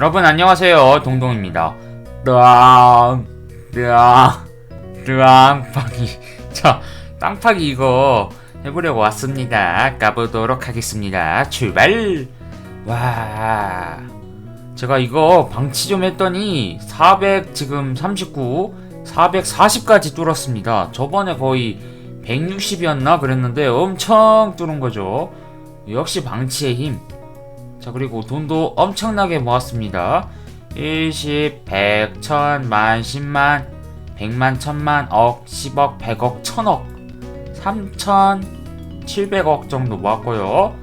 여러분 안녕하세요. 동동입니다. 으앙 으앙 으앙 파기 자 땅파기 이거 해보려고 왔습니다. 까보도록 하겠습니다. 출발! 와. 제가 이거 방치 좀 했더니 400 지금 39 440까지 뚫었습니다. 저번에 거의 160이었나 그랬는데 엄청 뚫은 거죠. 역시 방치의 힘 자 그리고 돈도 엄청나게 모았습니다. 10, 100, 1000, 만, 10만 100만, 1000만, 억, 10억, 100억, 1000억 3700억 정도 모았고요.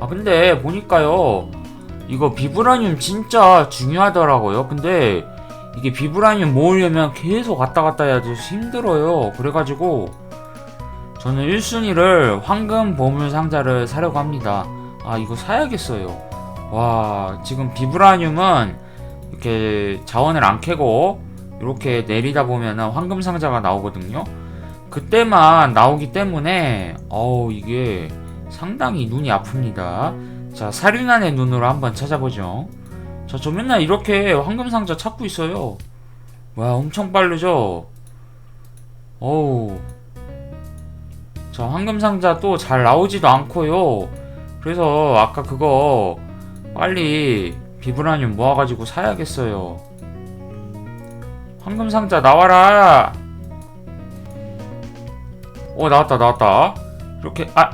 아 근데 보니까요 이거 비브라늄 진짜 중요하더라고요. 근데 이게 비브라늄 모으려면 계속 왔다 갔다 해야 돼서 힘들어요. 그래가지고 저는 1순위를 황금 보물 상자를 사려고 합니다. 아 이거 사야겠어요 와 지금 비브라늄은 이렇게 자원을 안 캐고 이렇게 내리다 보면 황금 상자가 나오거든요. 그때만 나오기 때문에 어우 이게 상당히 눈이 아픕니다. 자 사륜안의 눈으로 한번 찾아보죠. 자 저 맨날 이렇게 황금 상자 찾고 있어요. 와 엄청 빠르죠? 어우. 자 황금 상자 또 잘 나오지도 않고요. 그래서 아까 그거 빨리 비브라늄 모아가지고 사야겠어요. 황금 상자 나와라. 오 나왔다 나왔다. 이렇게 아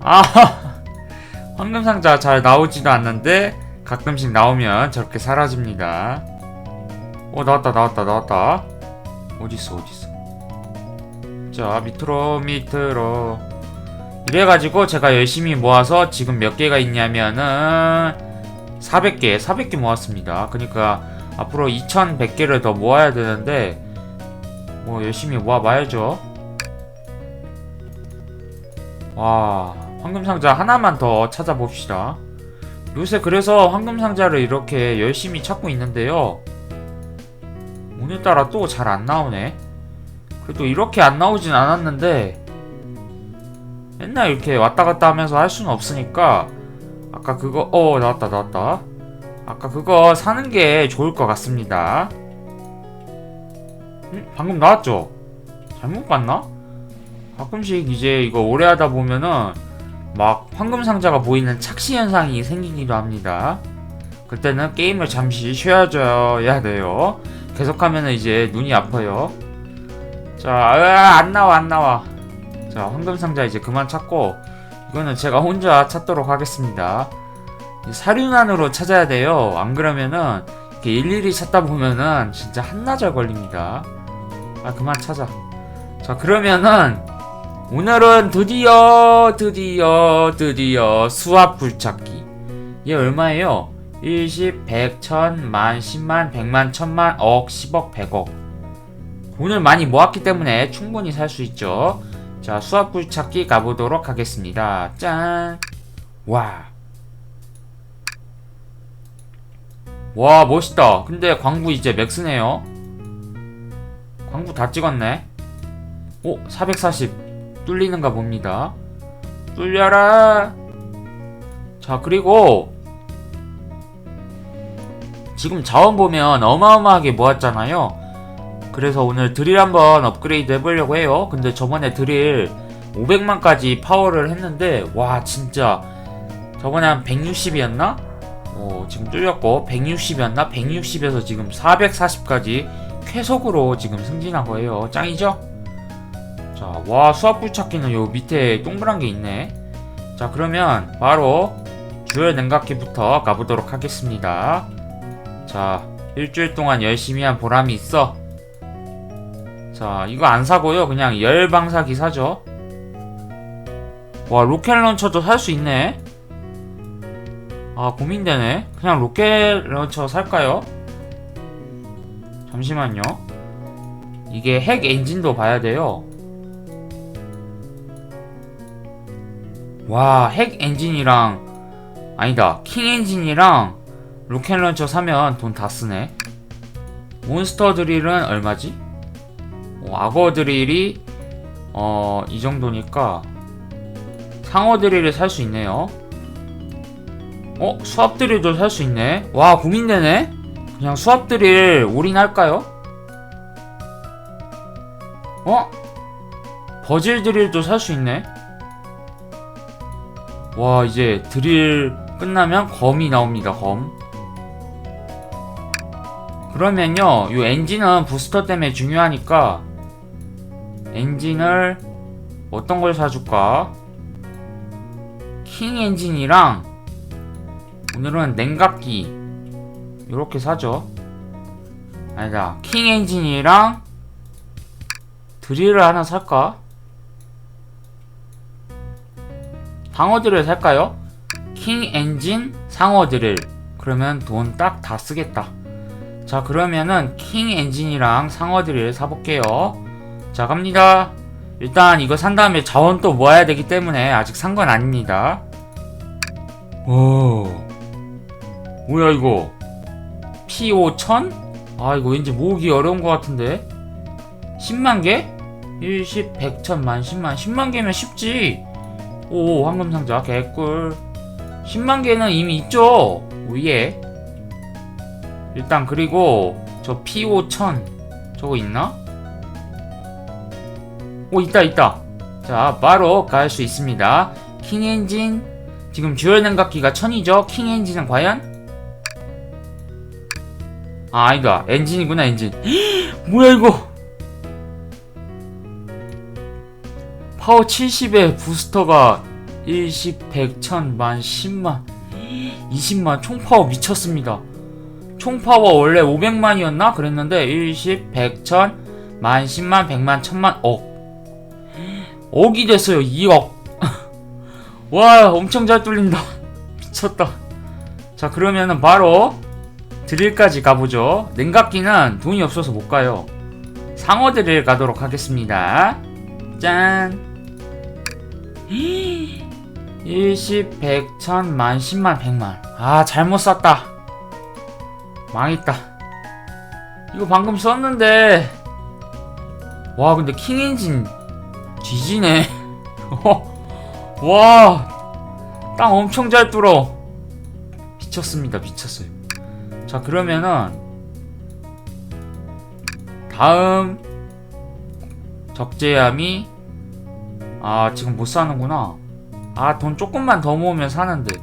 아. 황금 상자 잘 나오지도 않는데 가끔씩 나오면 저렇게 사라집니다. 오 나왔다 나왔다 나왔다. 어딨어 어딨어. 자 밑으로 밑으로. 이래가지고 제가 열심히 모아서 지금 몇 개가 있냐면은 400개, 400개 모았습니다. 그러니까 앞으로 2100개를 더 모아야 되는데 뭐 열심히 모아봐야죠. 와, 황금상자 하나만 더 찾아봅시다. 요새 그래서 황금상자를 이렇게 열심히 찾고 있는데요. 오늘따라 또 잘 안 나오네. 그래도 이렇게 안 나오진 않았는데 맨날 이렇게 왔다 갔다 하면서 할 수는 없으니까 아까 그거 어 나왔다 나왔다 아까 그거 사는 게 좋을 것 같습니다 음? 방금 나왔죠? 잘못 봤나? 가끔씩 이제 이거 오래 하다 보면은 막 황금 상자가 보이는 착시 현상이 생기기도 합니다 그때는 게임을 잠시 쉬어줘야 돼요 계속하면은 이제 눈이 아파요 자, 으아, 안 나와, 안 나와. 자, 황금 상자 이제 그만 찾고 이거는 제가 혼자 찾도록 하겠습니다. 이 사륜안으로 찾아야 돼요. 안 그러면은 이렇게 일일이 찾다 보면은 진짜 한나절 걸립니다. 아, 그만 찾아. 자, 그러면은 오늘은 드디어 드디어 드디어 수압 굴착기. 얘 얼마예요? 10, 100, 1000, 만, 10만, 100만, 1000만, 억, 10억, 100억. 돈을 많이 모았기 때문에 충분히 살 수 있죠. 자, 수압불 찾기 가보도록 하겠습니다. 짠! 와. 와, 멋있다. 근데 광부 이제 맥스네요. 광부 다 찍었네. 오, 440. 뚫리는가 봅니다. 뚫려라! 자, 그리고 지금 자원 보면 어마어마하게 모았잖아요. 그래서 오늘 드릴 한번 업그레이드 해보려고 해요. 근데 저번에 드릴 500만까지 파워를 했는데 와 진짜 저번에 한 160이었나? 어, 지금 뚫렸고 160이었나? 160에서 지금 440까지 쾌속으로 지금 승진한 거예요. 짱이죠? 자, 와 수압불 찾기는 요 밑에 동그란 게 있네. 자, 그러면 바로 주열 냉각기부터 가보도록 하겠습니다. 자, 일주일 동안 열심히 한 보람이 있어. 자, 이거 안 사고요. 그냥 열방사기 사죠. 와, 로켓 런처도 살 수 있네. 아, 고민되네. 그냥 로켓 런처 살까요? 잠시만요. 이게 핵 엔진도 봐야 돼요. 와, 핵 엔진이랑 아니다. 킹 엔진이랑 로켓 런처 사면 돈 다 쓰네. 몬스터 드릴은 얼마지? 어, 악어 드릴이 어, 이 정도니까 상어 드릴을 살 수 있네요. 어? 수압 드릴도 살 수 있네 와 고민되네 그냥 수압 드릴 올인할까요? 어? 버질 드릴도 살 수 있네 와 이제 드릴 끝나면 검이 나옵니다 검 그러면요 이 엔진은 부스터 때문에 중요하니까 엔진을 어떤 걸 사줄까? 킹 엔진이랑 오늘은 냉각기 이렇게 사죠. 아니다. 킹 엔진이랑 드릴을 하나 살까? 상어 드릴 살까요? 킹 엔진 상어 드릴. 그러면 돈 딱 다 쓰겠다. 자 그러면은 킹 엔진이랑 상어 드릴 사볼게요 자 갑니다. 일단 이거 산 다음에 자원 또 모아야 되기 때문에 아직 산 건 아닙니다. 오. 뭐야 이거? P5000? 아 이거 왠지 모으기 어려운 것 같은데? 10만개? 1, 10, 100, 1000만, 10만. 10만개면 쉽지. 오 황금상자 개꿀. 10만개는 이미 있죠? 위에 일단 그리고 저 P5000 저거 있나? 오 있다 있다. 자 바로 갈 수 있습니다. 킹엔진 지금 듀얼 냉각기가 1000이죠? 킹엔진은 과연? 아 아니다. 엔진이구나 엔진. 뭐야 이거? 파워 70에 부스터가 1, 10, 100, 1000, 만, 10만 20만 총 파워 미쳤습니다. 총 파워 원래 500만이었나? 그랬는데 1, 10, 100, 1000, 만, 10만, 100만, 1000만, 억 억이 됐어요 2억. 와 엄청 잘 뚫린다. 미쳤다. 자 그러면은 바로 드릴까지 가보죠. 냉각기는 돈이 없어서 못 가요. 상어 드릴 가도록 하겠습니다. 짠. 10, 100, 1000, 만, 10만, 100만. 아 잘못 샀다. 망했다. 이거 방금 썼는데. 와 근데 킹엔진 뒤지네 와, 땅 엄청 잘 뚫어. 미쳤습니다, 미쳤어요. 자, 그러면은 다음 적재함이 아 지금 못 사는구나. 아 돈 조금만 더 모으면 사는데.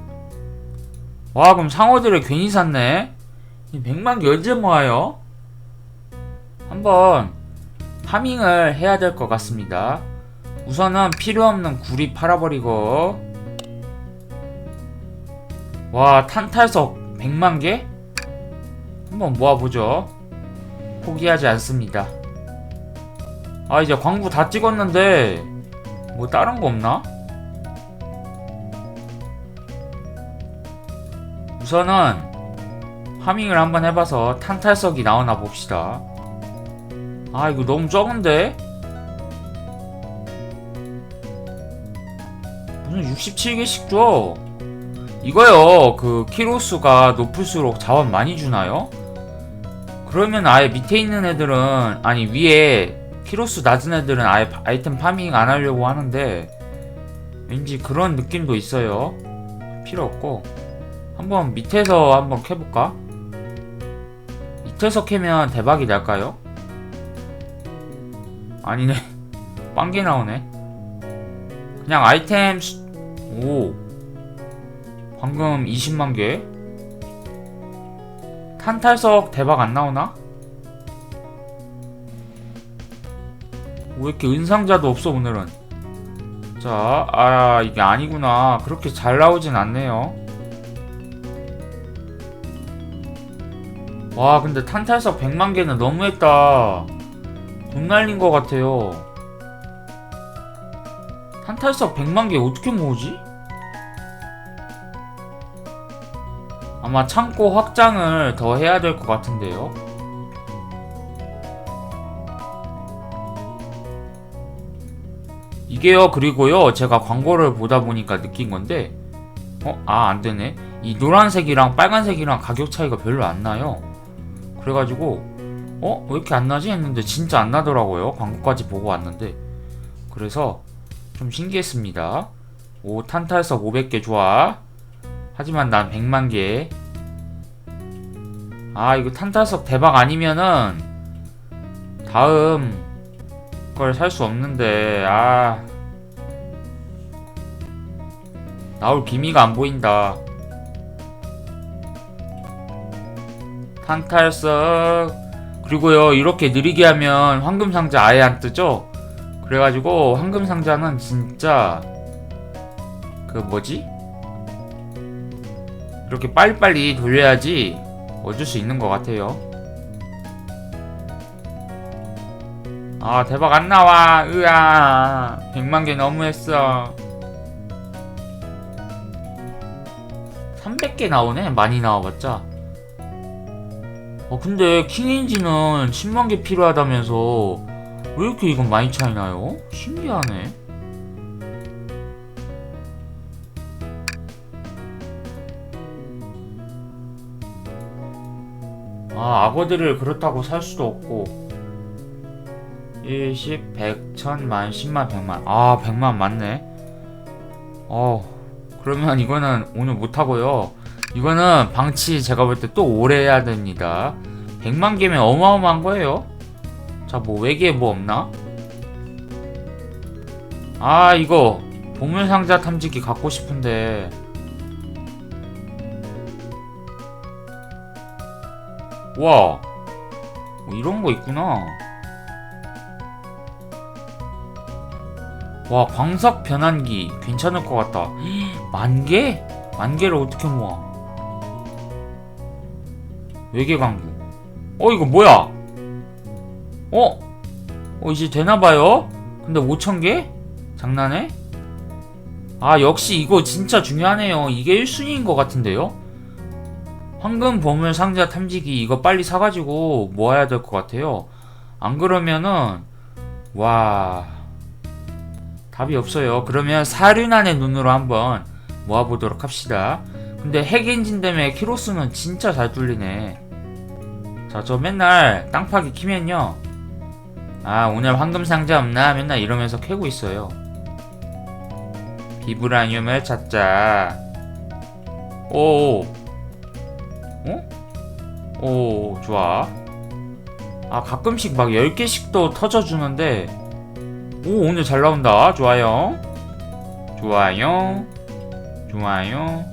와 그럼 상어들을 괜히 샀네. 이 100만 개 언제 모아요? 한번 파밍을 해야 될 것 같습니다. 우선은 필요없는 구리 팔아버리고 와 탄탈석 100만개? 한번 모아보죠 포기하지 않습니다 아 이제 광부 다 찍었는데 뭐 다른 거 없나? 우선은 파밍을 한번 해봐서 탄탈석이 나오나 봅시다 아 이거 너무 적은데? 67개씩 줘? 이거요, 그, 키로수가 높을수록 자원 많이 주나요? 그러면 아예 밑에 있는 애들은, 아니, 위에 키로수 낮은 애들은 아예 파- 아이템 파밍 안 하려고 하는데, 왠지 그런 느낌도 있어요. 필요 없고. 한번 밑에서 한번 캐볼까? 밑에서 캐면 대박이 날까요? 아니네. 빵개 나오네. 그냥 아이템 수... 오. 방금 20만 개. 탄탈석 대박 안 나오나? 왜 이렇게 은상자도 없어 오늘은? 자, 아 이게 아니구나. 그렇게 잘 나오진 않네요. 와 근데 탄탈석 100만 개는 너무했다. 돈 날린 것 같아요. 탄탈석 100만 개 어떻게 모으지? 아마 창고 확장을 더 해야 될 것 같은데요. 이게요, 그리고요, 제가 광고를 보다 보니까 느낀 건데, 어, 아, 안 되네. 이 노란색이랑 빨간색이랑 가격 차이가 별로 안 나요. 그래가지고, 어, 왜 이렇게 안 나지? 했는데 진짜 안 나더라고요. 광고까지 보고 왔는데. 그래서 좀 신기했습니다. 오, 탄탈석 500개 좋아. 하지만 난 100만 개. 아, 이거 탄타석 대박 아니면은 다음 걸 살 수 없는데. 아. 나올 기미가 안 보인다. 탄탈석 그리고요 이렇게 느리게 하면 황금 상자 아예 안 뜨죠? 그래가지고 황금 상자는 진짜 그 뭐지? 이렇게 빨리빨리 돌려야지 얻을 수 있는 것 같아요. 아 대박 안 나와. 으아. 100만 개 너무했어. 300개 나오네? 많이 나와봤자. 어 근데 킹엔진은 10만 개 필요하다면서 왜 이렇게 이건 많이 차이나요? 신기하네 아 악어들을 그렇다고 살 수도 없고. 10, 100, 1000만, 10만, 100만. 아 100만 맞네. 어 그러면 이거는 오늘 못하고요. 이거는 방치 제가 볼 때 또 오래 해야 됩니다. 100만 개면 어마어마한 거예요. 자 뭐 외계에 뭐 없나? 아 이거 보물상자 탐지기 갖고 싶은데 와뭐 이런 거 있구나 와 광석 변환기 괜찮을 것 같다 만 개? 만 개를 어떻게 모아 외계 광부 어 이거 뭐야 어? 어 이제 되나봐요 근데 5천개? 장난해? 아 역시 이거 진짜 중요하네요 이게 1순위인 것 같은데요? 황금 보물 상자 탐지기 이거 빨리 사가지고 모아야 될 것 같아요. 안 그러면은 와 답이 없어요. 그러면 사륜안의 눈으로 한번 모아보도록 합시다. 근데 핵엔진 때문에 키로수는 진짜 잘 뚫리네. 자 저 맨날 땅 파기 키면요. 아 오늘 황금 상자 없나? 맨날 이러면서 캐고 있어요. 비브라늄을 찾자. 오 어? 오 좋아. 아 가끔씩 막 10개씩도 터져주는데. 오 오늘 잘 나온다. 좋아요. 좋아요. 좋아요.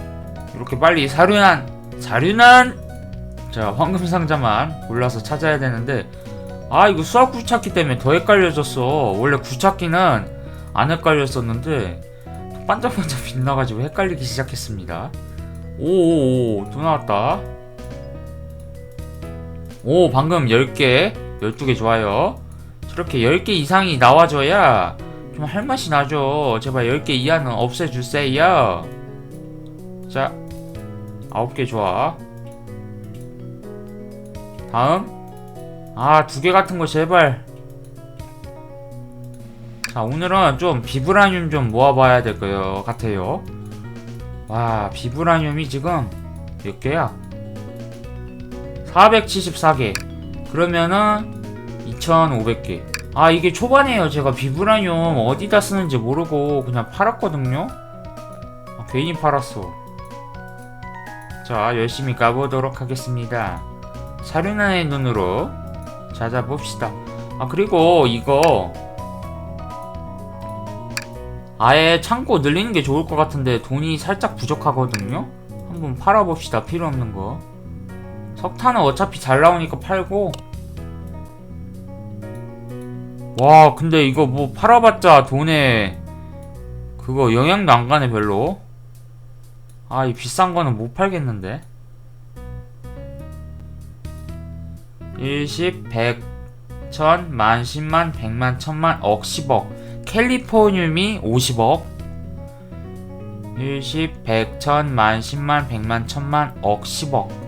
이렇게 빨리 사륜한 사륜한 자 황금 상자만 골라서 찾아야 되는데. 아 이거 수학 구찾기 때문에 더 헷갈려졌어. 원래 구찾기는 안 헷갈렸었는데 반짝반짝 빛나가지고 헷갈리기 시작했습니다. 오오오 또 나왔다 오 방금 10개 12개 좋아요. 저렇게 10개 이상이 나와줘야 좀 할맛이 나죠. 제발 10개 이하는 없애주세요. 자 9개 좋아. 다음. 아 두 개 같은 거 제발. 자 오늘은 좀 비브라늄 좀 모아봐야 될것 같아요. 와 비브라늄이 지금 몇 개야 474개. 그러면은 2500개. 아 이게 초반에요 제가. 비브라늄 어디다 쓰는지 모르고 그냥 팔았거든요. 아, 괜히 팔았어. 자 열심히 가보도록 하겠습니다. 사륜안의 눈으로 찾아봅시다. 아 그리고 이거 아예 창고 늘리는 게 좋을 것 같은데 돈이 살짝 부족하거든요. 한번 팔아봅시다 필요 없는 거 석탄은 어차피 잘 나오니까 팔고. 와 근데 이거 뭐 팔아봤자 돈에 그거 영향도 안 가네 별로. 아 이 비싼 거는 못 팔겠는데. 10, 100, 1000, 만, 10만, 100만, 1000만, 억, 10억. 캘리포늄이 50억. 10, 100, 1000, 만, 10만, 100만, 1000만, 억, 10억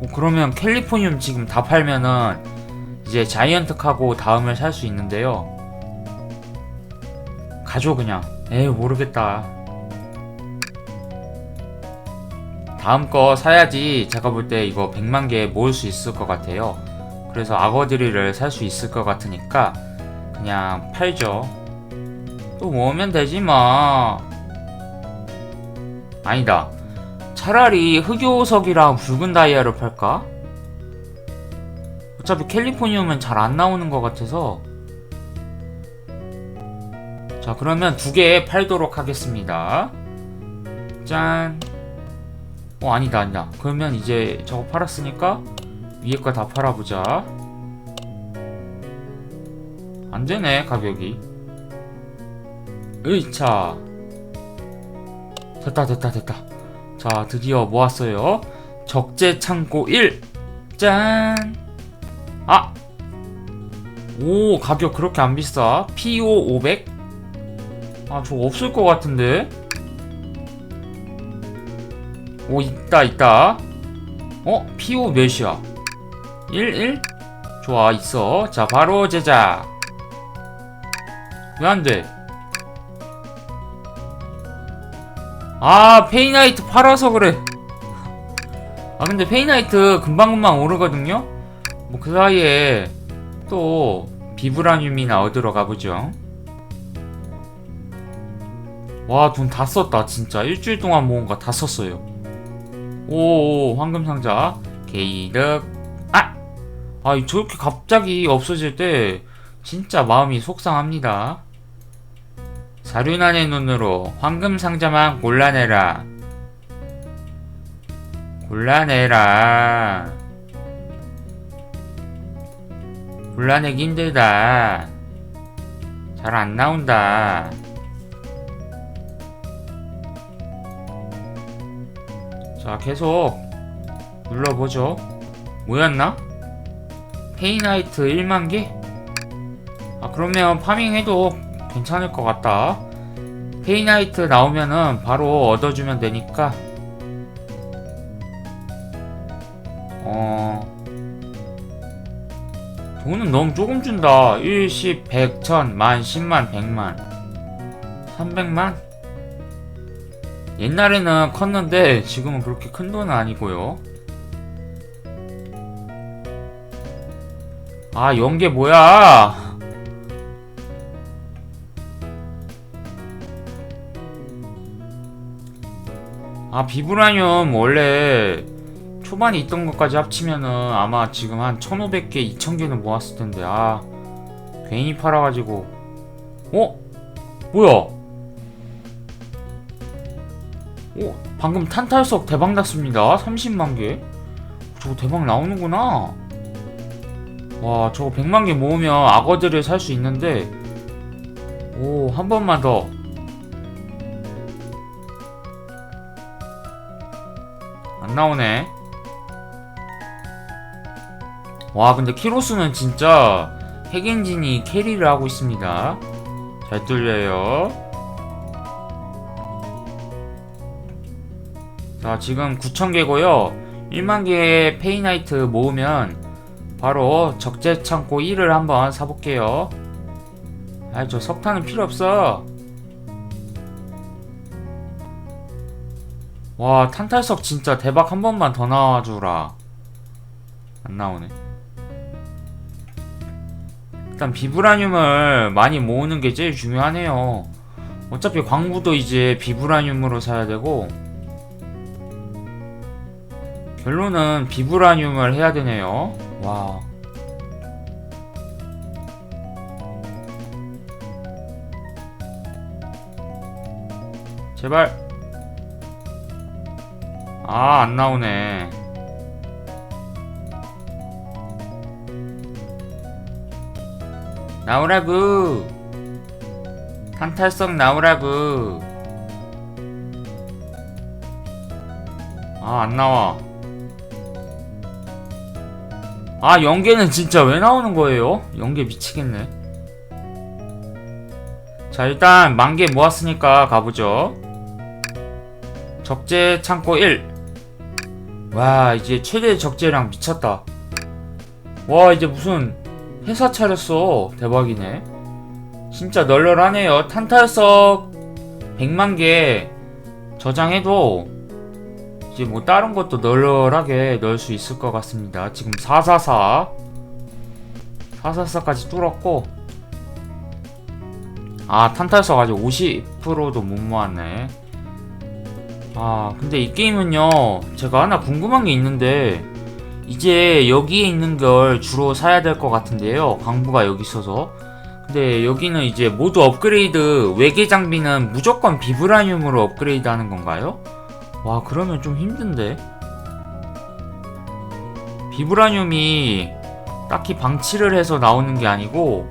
어, 그러면 캘리포늄 지금 다 팔면은 이제 자이언트 카고 다음을 살 수 있는데요. 가져 그냥. 에이 모르겠다. 다음 거 사야지 제가 볼 때 이거 100만 개 모을 수 있을 것 같아요. 그래서 악어드리를 살수 있을 것 같으니까 그냥 팔죠. 또 모으면 되지 뭐. 아니다. 차라리 흑요석이랑 붉은 다이아를 팔까? 어차피 캘리포니움은 잘 안 나오는 것 같아서 자 그러면 두 개 팔도록 하겠습니다 짠 어, 아니다, 아니다. 그러면 이제 저거 팔았으니까 위에 거 다 팔아보자. 안 되네, 가격이. 으이차. 됐다, 됐다, 됐다. 자, 드디어 모았어요. 적재 창고 1. 짠. 아! 오, 가격 그렇게 안 비싸. PO 500? 아, 저거 없을 것 같은데? 오 있다 있다 어? PO 몇이야? 1? 1? 좋아 있어 자 바로 제작 왜 안돼 아 페이나이트 팔아서 그래 아 근데 페이나이트 금방금방 오르거든요 뭐 그 사이에 또 비브라늄이나 얻으러 가보죠 와 돈 다 썼다 진짜 일주일 동안 모은 거 다 썼어요 오, 황금 상자. 게이득. 아! 아, 저렇게 갑자기 없어질 때 진짜 마음이 속상합니다. 사륜안의 눈으로 황금 상자만 골라내라. 골라내라. 골라내기 힘들다. 잘 안 나온다. 자 계속 눌러보죠 뭐였나? 페이나이트 1만 개? 아 그러면 파밍해도 괜찮을 것 같다 페이나이트 나오면은 바로 얻어주면 되니까 어... 돈은 너무 조금 준다 1, 10, 100, 1000, 만, 10만, 100만 300만? 옛날에는 컸는데 지금은 그렇게 큰 돈은 아니고요. 아 연계 뭐야? 아 비브라늄 원래 초반에 있던 것까지 합치면은 아마 지금 한 1500개, 2000개는 모았을 텐데 아 괜히 팔아가지고 어? 뭐야? 오, 방금 탄탈석 대박 났습니다. 30만 개. 저거 대박 나오는구나. 와, 저거 100만 개 모으면 악어들을 살 수 있는데. 오, 한 번만 더. 나오네. 와, 근데 키로수는 진짜 핵엔진이 캐리를 하고 있습니다. 잘 뚫려요. 자 지금 9,000개고요 1만개 페이나이트 모으면 바로 적재 창고 1을 한번 사볼게요 아이 저 석탄은 필요 없어 와 탄탈석 진짜 대박 한 번만 더 나와주라 안 나오네 일단 비브라늄을 많이 모으는 게 제일 중요하네요 어차피 광부도 이제 비브라늄으로 사야 되고 결론은 비브라늄을 해야 되네요. 와. 제발. 아, 안 나오네. 나오라구. 탄탈성 나오라구. 아, 안 나와. 아 연계는 진짜 왜 나오는 거예요? 연계 미치겠네 자 일단 만개 모았으니까 가보죠 적재 창고 1 와 이제 최대 적재량. 미쳤다. 와 이제 무슨 회사 차렸어. 대박이네. 진짜 널널하네요. 탄탈석. 100만개. 저장해도 이제 뭐 다른 것도 널널하게 넣을 수 있을 것 같습니다. 지금 444 444까지 뚫었고. 아 탄탈석 아직 50%도 못 모았네 아, 근데 이 게임은요, 제가 하나 궁금한 게 있는데, 이제 여기에 있는 걸 주로 사야 될 것 같은데요. 광부가 여기 있어서. 근데 여기는 이제 모두 업그레이드, 외계 장비는 무조건 비브라늄으로 업그레이드 하는 건가요? 와, 그러면 좀 힘든데. 비브라늄이 딱히 방치를 해서 나오는 게 아니고,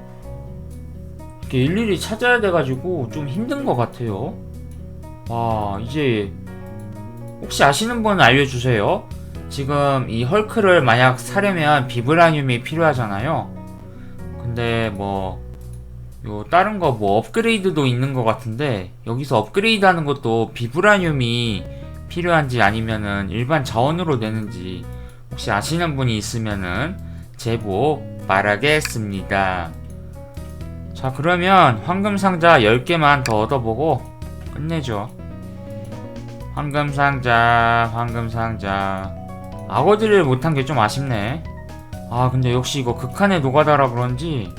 이렇게 일일이 찾아야 돼가지고 좀 힘든 것 같아요. 와, 이제 혹시 아시는 분 알려주세요. 지금 이 헐크를 만약 사려면 비브라늄이 필요하잖아요. 근데 뭐, 요 다른 거 뭐 업그레이드도 있는 것 같은데 여기서 업그레이드 하는 것도 비브라늄이 필요한지 아니면은 일반 자원으로 되는지 혹시 아시는 분이 있으면은 제보 바라겠습니다. 자 그러면 황금 상자 10개만 더 얻어보고 끝내죠. 황금 상자, 황금 상자. 악어들을 못한 게 좀 아쉽네. 아, 근데 역시 이거 극한의 노가다라 그런지.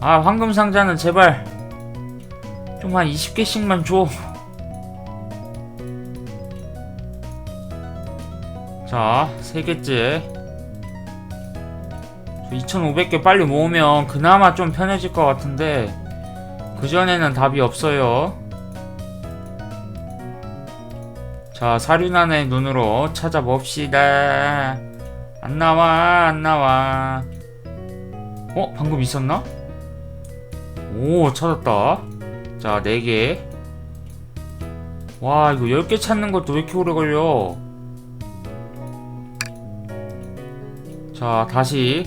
아, 황금 상자는 제발. 좀 한 20개씩만 줘. 자, 3개째. 2500개 빨리 모으면 그나마 좀 편해질 것 같은데, 그전에는 답이 없어요. 자, 사륜안의 눈으로 찾아봅시다. 안 나와, 안 나와. 어? 방금 있었나? 오, 찾았다. 자, 4개. 와, 이거 10개 찾는 것도 왜 이렇게 오래 걸려? 자, 다시.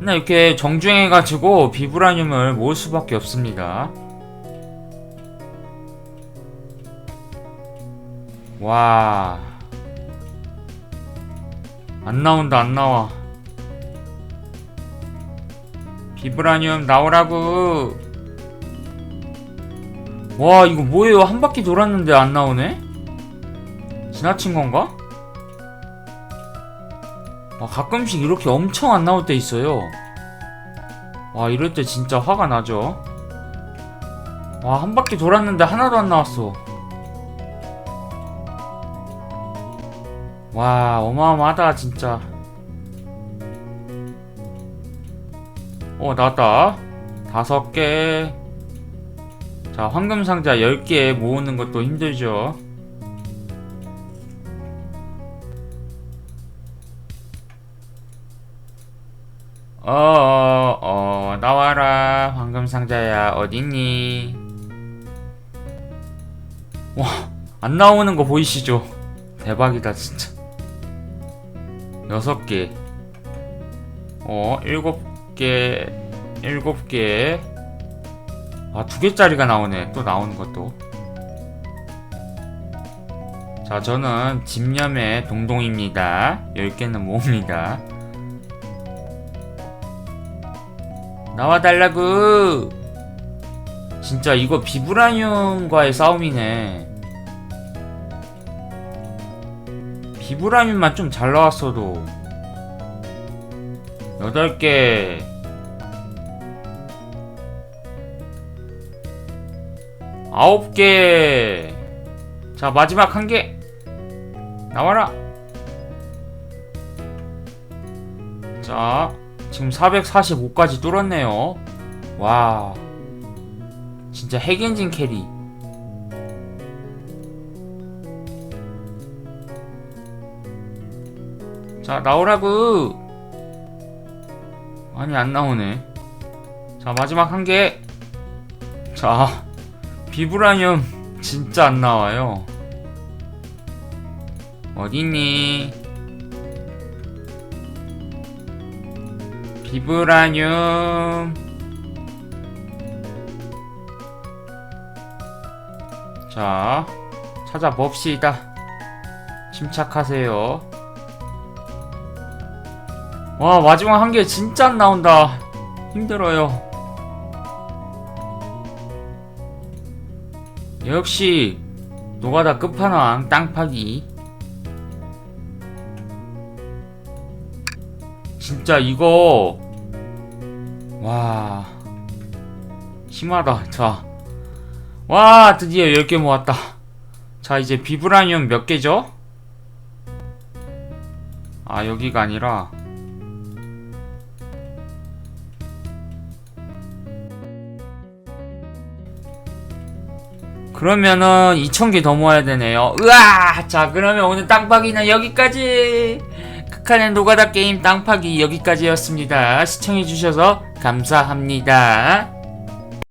맨날 이렇게 정주행해가지고 비브라늄을 모을 수밖에 없습니다. 와. 안 나온다, 안 나와. 비브라늄 나오라고. 와, 이거 뭐예요? 한 바퀴 돌았는데 안 나오네? 지나친 건가? 와, 가끔씩 이렇게 엄청 안 나올 때 있어요. 와, 이럴 때 진짜 화가 나죠. 와, 한 바퀴 돌았는데 하나도 안 나왔어. 와 어마어마하다 진짜. 어 나왔다. 다섯 개 자 황금상자 10개 모으는 것도 힘들죠. 어어어 어, 나와라. 황금상자야 어딨니? 와 안 나오는 거 보이시죠? 대박이다 진짜 여섯 개, 어, 일곱 개, 일곱 개. 아, 두 개짜리가 나오네. 또 나오는 것도. 자, 저는 집념의 동동입니다. 10개는 모읍니다. 나와달라구! 진짜 이거 비브라늄과의 싸움이네. 비브라민만 좀 잘 나왔어도 8개 9개. 자 마지막 한 개. 나와라. 자 지금 445까지 뚫었네요. 와. 진짜 핵엔진 캐리 자 나오라구 아니 안 나오네. 자 마지막 한개자 비브라늄 진짜 안 나와요. 어딨니? 비브라늄. 자 찾아봅시다. 침착하세요 와 마지막 한 개 진짜 안 나온다. 힘들어요. 역시 노가다 끝판왕 땅파기. 진짜 이거 와 심하다. 자와 드디어 10개 모았다. 자 이제 비브라늄 몇 개죠? 아 여기가 아니라 그러면은 2000개 더 모아야 되네요. 으아! 자 그러면 오늘 땅파기는 여기까지. 극한의 노가다 게임 땅파기 여기까지였습니다. 시청해주셔서 감사합니다